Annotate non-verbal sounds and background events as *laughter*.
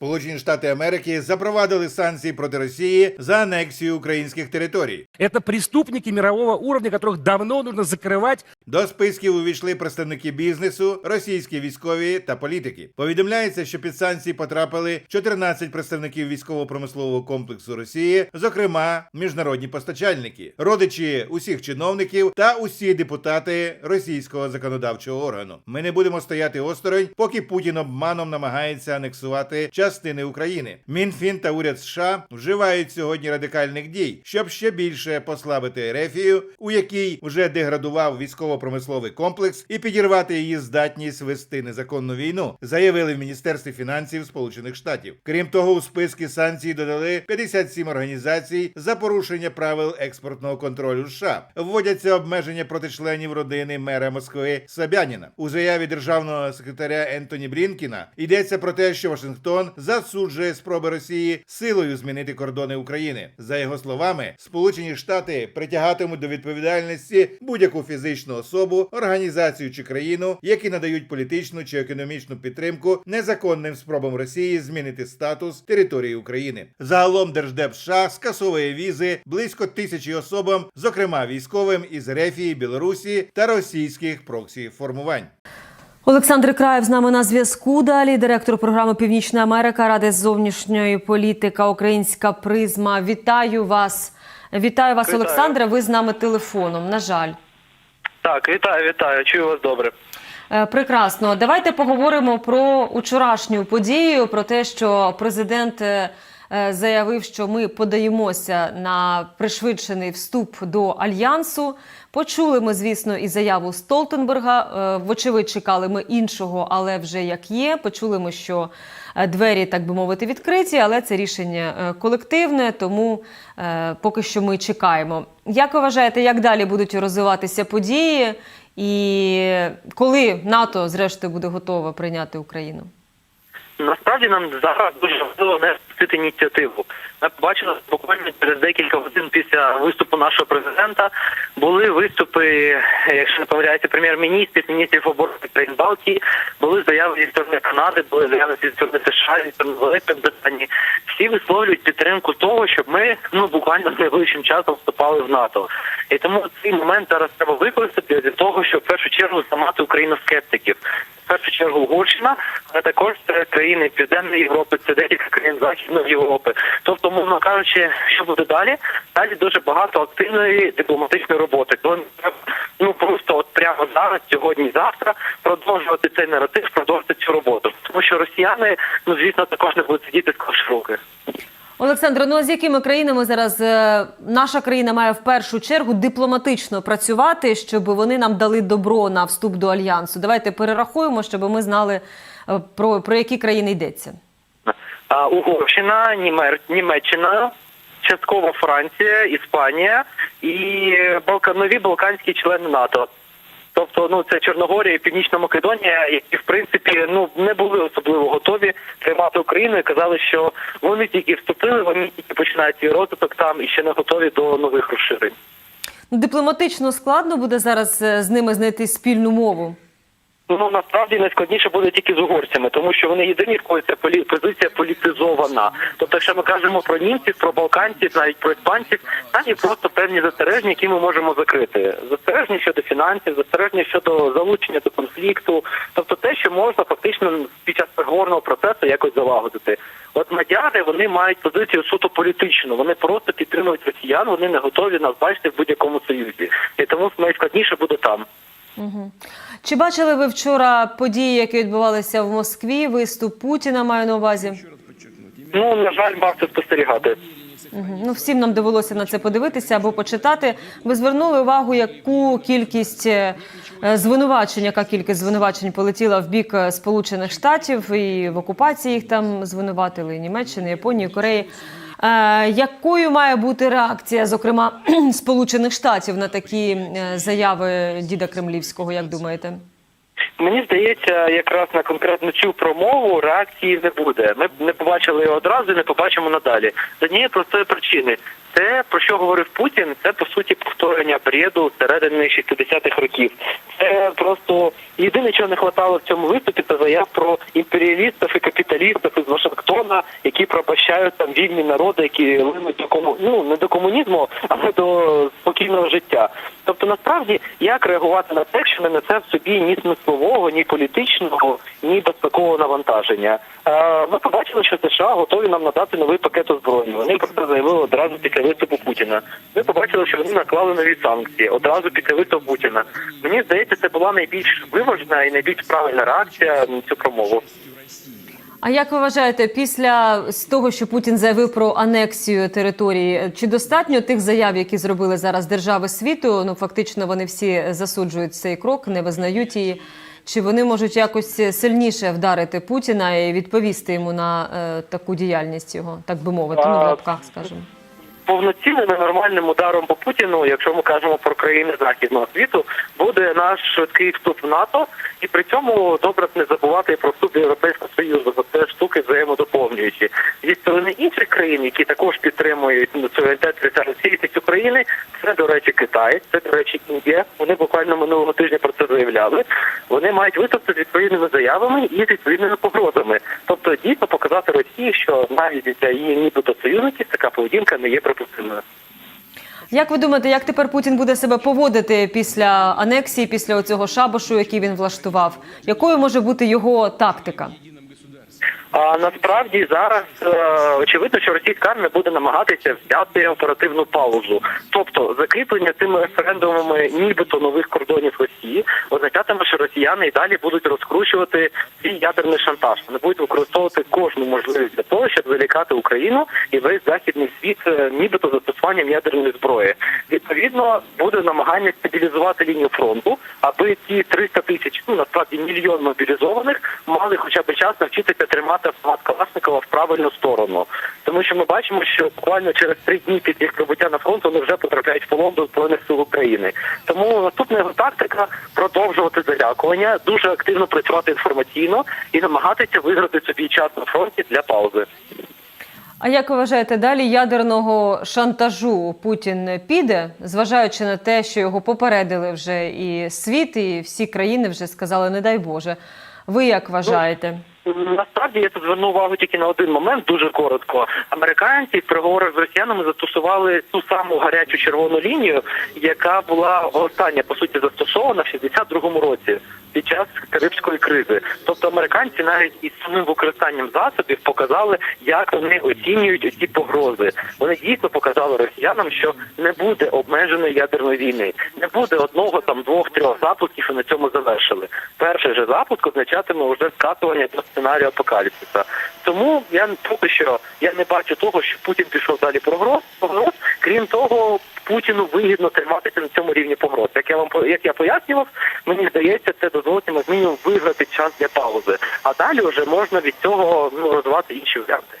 Сполучені Штати Америки запровадили санкції проти Росії за анексію українських територій. Это преступники мирового уровня, которых давно нужно закрывать. До списків увійшли представники бізнесу, російські військові та політики. Повідомляється, що під санкції потрапили 14 представників військово-промислового комплексу Росії, зокрема міжнародні постачальники, родичі усіх чиновників та усі депутати російського законодавчого органу. Ми не будемо стояти осторонь, поки Путін обманом намагається анексувати частини України. Мінфін та уряд США вживають сьогодні радикальних дій, щоб ще більше послабити Ерефію, у якій вже деградував військово-промисловий комплекс, і підірвати її здатність вести незаконну війну, заявили в міністерстві фінансів Сполучених Штатів. Крім того, у списки санкцій додали 57 організацій за порушення правил експортного контролю США. Вводяться обмеження проти членів родини мера Москви Собяніна. У заяві державного секретаря Ентоні Брінкіна йдеться про те, що Вашингтон засуджує спроби Росії силою змінити кордони України. За його словами, Сполучені Штати притягатимуть до відповідальності будь-яку фізичну особу, організацію чи країну, які надають політичну чи економічну підтримку незаконним спробам Росії змінити статус території України. Загалом Держдеп США скасовує візи близько тисячі особам, зокрема військовим із Рефії, Білорусі та російських проксі формувань. Олександр Краєв з нами на зв'язку. Далі директор програми Північна Америка Ради зовнішньої політики Українська призма. Вітаю вас. Вітаю вас, Вітаю. Олександре. Ви з нами телефоном. На жаль. Так, вітаю, вітаю. Чую вас добре. Е, Прекрасно. Давайте поговоримо про учорашню подію, про те, що президент е, е, заявив, що ми подаємося на пришвидшений вступ до альянсу. Почули ми, звісно, і заяву Столтенберга. Е, Вочевидь, чекали ми іншого, але вже як є. Почули ми, що е, двері, так би мовити, відкриті, але це рішення е, колективне, тому поки що ми чекаємо. Як ви вважаєте, як далі будуть розвиватися події? І коли НАТО, зрештою, буде готове прийняти Україну? Насправді нам зараз дуже важливо не спустити ініціативу. Ми побачили буквально через декілька годин після виступу нашого президента були виступи, якщо не помиляється, прем'єр-міністрів, міністрів оборони країн Балтії, були заяви зі сторони Канади, були заяви зі сторони США, зі сторони Великої Британії. Всі висловлюють підтримку того, щоб ми ну буквально з найближчим часом вступали в НАТО. І тому цей момент зараз треба використати для того, щоб в першу чергу зламати Україну скептиків. В першу чергу Угорщина, але також це країни Південної Європи, це декілька країн Західної Європи. Тобто, мовно кажучи, що буде далі? Далі дуже багато активної дипломатичної роботи. Треба ну просто от прямо зараз, сьогодні, завтра продовжувати цей наратив, продовжувати цю роботу. Тому що росіяни, ну звісно, також не будуть сидіти склавши руки. Олександре, ну а з якими країнами зараз е, наша країна має в першу чергу дипломатично працювати, щоб вони нам дали добро на вступ до альянсу? Давайте перерахуємо, щоб ми знали е, про, про які країни йдеться. Угорщина. Німеччина, частково Франція, Іспанія і нові балканські члени НАТО. Тобто, ну це Чорногорія і Північна Македонія, які в принципі ну не були особливо готові приймати Україну і казали, що вони тільки вступили, вони тільки починають свій розвиток там і ще не готові до нових розширень. Дипломатично складно буде зараз е, з ними знайти спільну мову. Ну насправді найскладніше буде тільки з угорцями, тому що вони єдині, кого ця полі... позиція політизована. Тобто, якщо ми кажемо про німців, про балканців, навіть про іспанців, там є просто певні застереження, які ми можемо закрити. Застереження щодо фінансів, застереження щодо залучення до конфлікту, тобто те, що можна фактично під час переговорного процесу якось залагодити. От мадяри вони мають позицію суто політичну. Вони просто підтримують росіян, вони не готові нас бачити в будь-якому союзі. І тому найскладніше буде там. Чи бачили ви вчора події, які відбувалися в Москві? Виступ Путіна маю на увазі? Ну на жаль, мав це спостерігати. Ну, всім нам довелося на це подивитися або почитати. Ви звернули увагу, яку кількість е, звинувачень, яка кількість звинувачень полетіла в бік е, Сполучених Штатів і в окупації їх там звинуватили Німеччини, Японії, Кореї. Е, якою має бути реакція, зокрема *clears throat* Сполучених Штатів, на такі е, заяви діда Кремлівського? Як думаєте? Мені здається, якраз на конкретну цю промову реакції не буде. Ми не побачили його одразу, не побачимо надалі. З однієї простої причини Те, про що говорив Путін, це по суті повторення бреду середини 60-х років. Це просто єдине, чого не вистачало в цьому виступі, це заяв про імперіалістів і капіталістів із Вашингтона, які пропащають там вільні народи, які линуть до кому ну не до комунізму, але до спокійного життя. Тобто, насправді, як реагувати на те, що не несе в собі ні смислового, ні політичного, ні безпекового навантаження? Е, ми побачили, що США готові нам надати новий пакет озброєння. Вони про це заявили одразу після виступу Путіна. Ми побачили, що вони наклали нові санкції одразу після виступу Путіна. Мені здається, це була найбільш виважена і найбільш правильна реакція на цю промову. А як ви вважаєте, після того, що Путін заявив про анексію території, чи достатньо тих заяв, які зробили зараз держави світу? Ну фактично вони всі засуджують цей крок, не визнають її. Чи вони можуть якось сильніше вдарити Путіна і відповісти йому на е, таку діяльність його, так би мовити, ну в лапках, скажімо? Повноцінним і нормальним ударом по Путіну, якщо ми кажемо про країни західного світу, буде наш швидкий вступ в НАТО, і при цьому добре не забувати про вступ до Європейського Союзу, бо це штуки взаємодоповнюючі. Зі сторони інших країн, які також підтримують суверенітет та цілісність України, це до речі, Китай, це до речі, Індія. Вони буквально минулого тижня про це заявляли. Вони мають виступити з відповідними заявами і з відповідними погрозами. Тобто дійсно показати Росії, що навіть для її нібито союзників така поведінка не є припустимою. Як ви думаєте, як тепер Путін буде себе поводити після анексії, після оцього шабашу, який він влаштував? Якою може бути його тактика? А насправді зараз е, очевидно, що російська армія буде намагатися взяти оперативну паузу. Тобто закріплення цими референдумами, нібито нових кордонів Росії, означатиме, що росіяни і далі будуть розкручувати ядерний шантаж. Вони будуть використовувати кожну можливість для того, щоб залякати Україну і весь західний світ, е, нібито застосуванням ядерної зброї. Відповідно, буде намагання стабілізувати лінію фронту, аби ті 300 тисяч, ну насправді мільйон мобілізованих, мали хоча б час навчитися тримати автомат Калашникова в правильну сторону. Тому що ми бачимо, що буквально через три дні під їх прибуття на фронт вони вже потрапляють в полон до збройних сил України. Тому наступна його тактика продовжувати залякування, дуже активно працювати інформаційно і намагатися виграти собі час на фронті для паузи. А як ви вважаєте, далі ядерного шантажу Путін піде, зважаючи на те, що його попередили вже і світ, і всі країни вже сказали, не дай Боже. Ви як вважаєте? Насправді я тут зверну увагу тільки на один момент, дуже коротко. Американці в переговорах з росіянами застосували ту саму гарячу червону лінію, яка була остання по суті застосована в 62-му році під час карибської кризи. Тобто американці навіть із самим використанням засобів показали, як вони оцінюють ці погрози. Вони дійсно показали росіянам, що не буде обмеженої ядерної війни, не буде одного там двох-трьох запусків і на цьому завершили. Перший же запуск означатиме вже скатування до сценарію апокаліпсиса. Тому я поки що я не бачу того, що Путін пішов далі прогроз. Погроз, крім того, Путіну вигідно триматися на цьому рівні погроз. Як я вам як я пояснював, мені здається, це дозволить як мінімум виграти час для паузи. А далі вже можна від цього ну, розвивати інші варіанти.